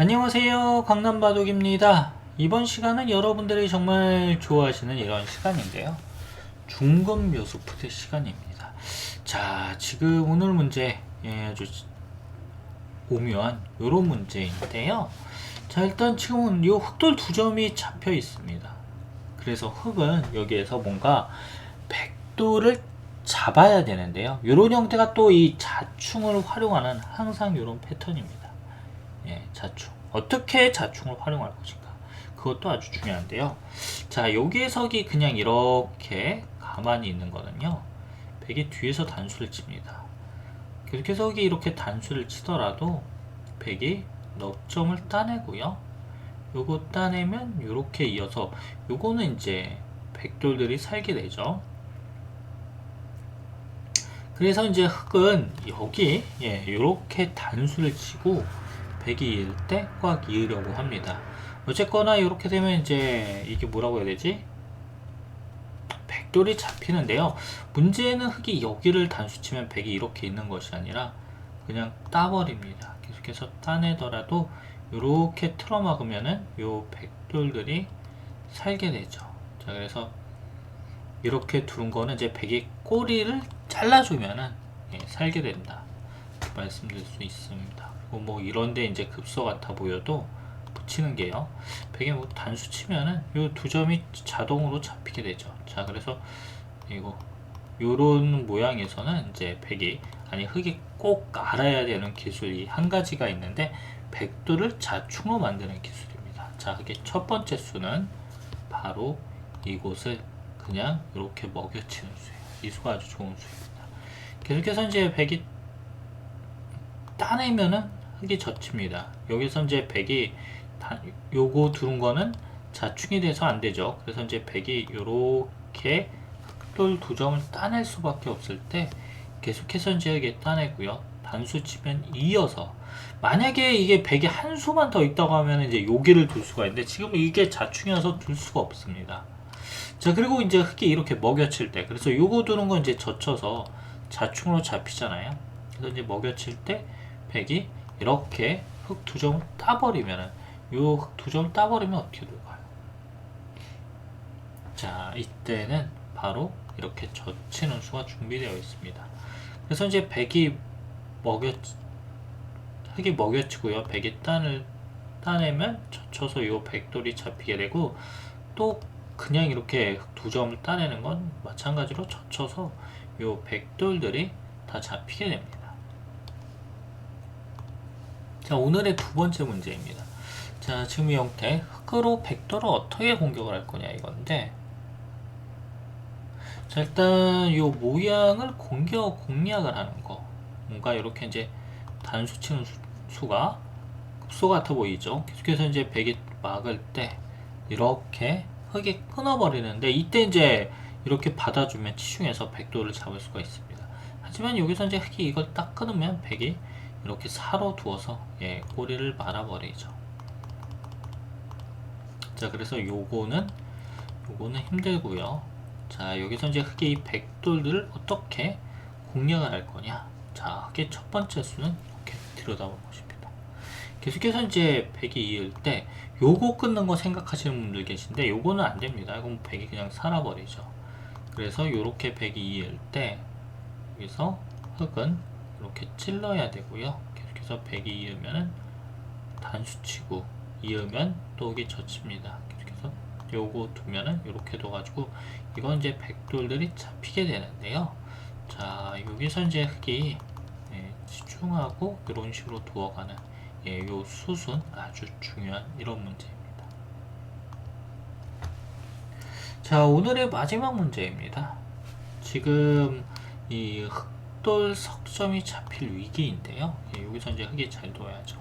안녕하세요. 강남바둑입니다. 이번 시간은 여러분들이 정말 좋아하시는 이런 시간인데요. 중급 묘수 푸드 시간입니다. 자, 지금 오늘 문제 예, 아주 오묘한 요런 문제인데요. 자, 일단 지금은 요 흑돌 두 점이 잡혀 있습니다. 그래서 흑은 여기에서 뭔가 백도를 잡아야 되는데요. 요런 형태가 또 이 자충을 활용하는 항상 요런 패턴입니다. 예, 자충. 어떻게 자충을 활용할 것인가. 그것도 아주 중요한데요. 자, 여기에서기 그냥 이렇게 가만히 있는 거는요. 백이 뒤에서 단수를 칩니다. 계속해서 여기 이렇게 단수를 치더라도 백이 넉점을 따내고요. 요거 따내면 요렇게 이어서 요거는 이제 백돌들이 살게 되죠. 그래서 이제 흑은 여기 예, 요렇게 단수를 치고 백이 이을 때꽉 이으려고 합니다. 어쨌거나 이렇게 되면 이제 이게 뭐라고 해야 되지? 백돌이 잡히는데요. 문제는 흑이 여기를 단수 치면 백이 이렇게 있는 것이 아니라 그냥 따버립니다. 계속해서 따내더라도 이렇게 틀어막으면은 요 백돌들이 살게 되죠. 자, 그래서 이렇게 두른 거는 이제 백이 꼬리를 잘라주면은 예, 살게 된다. 말씀드릴 수 있습니다. 그리고 뭐 이런데 이제 급소 같아 보여도 붙이는 게요. 백에 뭐 단수 치면은 요 두 점이 자동으로 잡히게 되죠. 자, 그래서 이거 요런 모양에서는 이제 백이 아니 흑이 꼭 알아야 되는 기술이 한 가지가 있는데 백도를 자충으로 만드는 기술입니다. 자, 그게 첫 번째 수는 바로 이곳을 그냥 이렇게 먹여치는 수예요. 이 수가 아주 좋은 수입니다. 계속해서 이제 백이 따내면은 흑이 젖힙니다. 여기서 이제 백이 다, 요거 두른 거는 자충이 돼서 안 되죠. 그래서 이제 백이 요렇게 흑돌 두 점을 따낼 수밖에 없을 때 계속해서 이제 이게 따내고요. 단수 치면 이어서 만약에 이게 백이 한 수만 더 있다고 하면 이제 여기를 둘 수가 있는데 지금 이게 자충이어서 둘 수가 없습니다. 자 그리고 이제 흑이 이렇게 먹여칠 때 그래서 요거 두는 건 이제 젖혀서 자충으로 잡히잖아요. 그래서 이제 먹여칠 때 백이 이렇게 흑두 점을 따버리면은 요흑두 점을 따버리면 어떻게 될까요? 자 이때는 바로 이렇게 젖히는 수가 준비되어 있습니다. 그래서 이제 백이 먹여 흑이 먹여치고요. 백이 딴을 따내면 젖혀서 요 백돌이 잡히게 되고 또 그냥 이렇게 두 점을 따내는 건 마찬가지로 젖혀서 요 백돌들이 다 잡히게 됩니다. 자, 오늘의 두 번째 문제입니다. 자, 지금 이 형태 흑으로 백돌을 어떻게 공격을 할 거냐 이건데 자, 일단 요 모양을 공격 공략을 하는 거 뭔가 이렇게 이제 단수 치는 수, 수가 급소 같아 보이죠. 계속해서 이제 백이 막을 때 이렇게 흙이 끊어버리는데 이때 이제 이렇게 받아주면 치중해서 백도를 잡을 수가 있습니다. 하지만 여기서 이제 흙이 이걸 딱 끊으면 백이 이렇게 사로 두어서 예, 꼬리를 말아버리죠. 자, 그래서 요거는 요거는 힘들고요. 자, 여기서 이제 흙이 이 백돌들을 어떻게 공략을 할 거냐? 자, 흑의 첫 번째 수는 이렇게 들여다보는 것입니다. 계속해서 이제 백이 이을 때 요거 끊는 거 생각하시는 분들 계신데 요거는 안 됩니다. 이건 백이 그냥 살아버리죠. 그래서 요렇게 백이 이을 때 여기서 흑은 이렇게 찔러야 되고요. 계속해서 백이 이으면은 단수치고 이으면 또 여기 젖힙니다. 계속해서 요거 두면은 이렇게 둬가지고 이건 이제 백돌들이 잡히게 되는데요. 자 여기서 이제 흑이 예, 집중하고 이런 식으로 두어가는 예, 요 수순 아주 중요한 이런 문제입니다. 자 오늘의 마지막 문제입니다. 지금 이 흑돌 석점이 잡힐 위기인데요. 예, 여기서 이제 흑이 잘 둬야죠.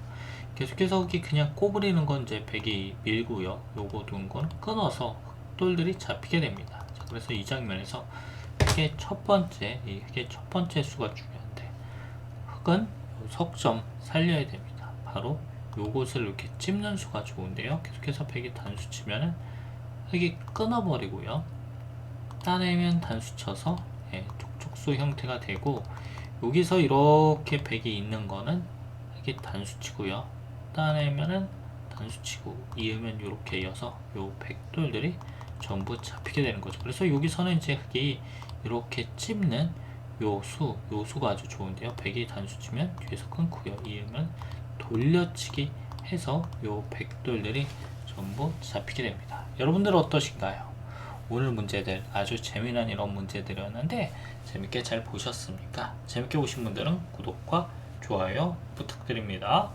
계속해서 흑이 그냥 꼬부리는 건 이제 백이 밀고요. 요거 둔 건 끊어서 흑돌들이 잡히게 됩니다. 자, 그래서 이 장면에서 흑의 첫 번째, 이 흑의 첫 번째 수가 중요한데 요 석점 살려야 됩니다. 바로 요것을 이렇게 찝는 수가 좋은데요. 계속해서 백이 단수 치면은 흑이 끊어버리고요. 따내면 단수 쳐서 예, 촉촉수 형태가 되고 여기서 이렇게 백이 있는 거는 흑이 단수 치고요. 따내면은 단수치고 이으면 이렇게 이어서 요 백돌들이 전부 잡히게 되는 거죠. 그래서 여기서는 이제 흑이 이렇게 찝는 요 수, 요 수가 아주 좋은데요. 백이 단수치면 뒤에서 끊고요. 이으면 돌려치기 해서 요 백돌들이 전부 잡히게 됩니다. 여러분들은 어떠신가요? 오늘 문제들 아주 재미난 이런 문제들이었는데 재밌게 잘 보셨습니까? 재밌게 보신 분들은 구독과 좋아요 부탁드립니다.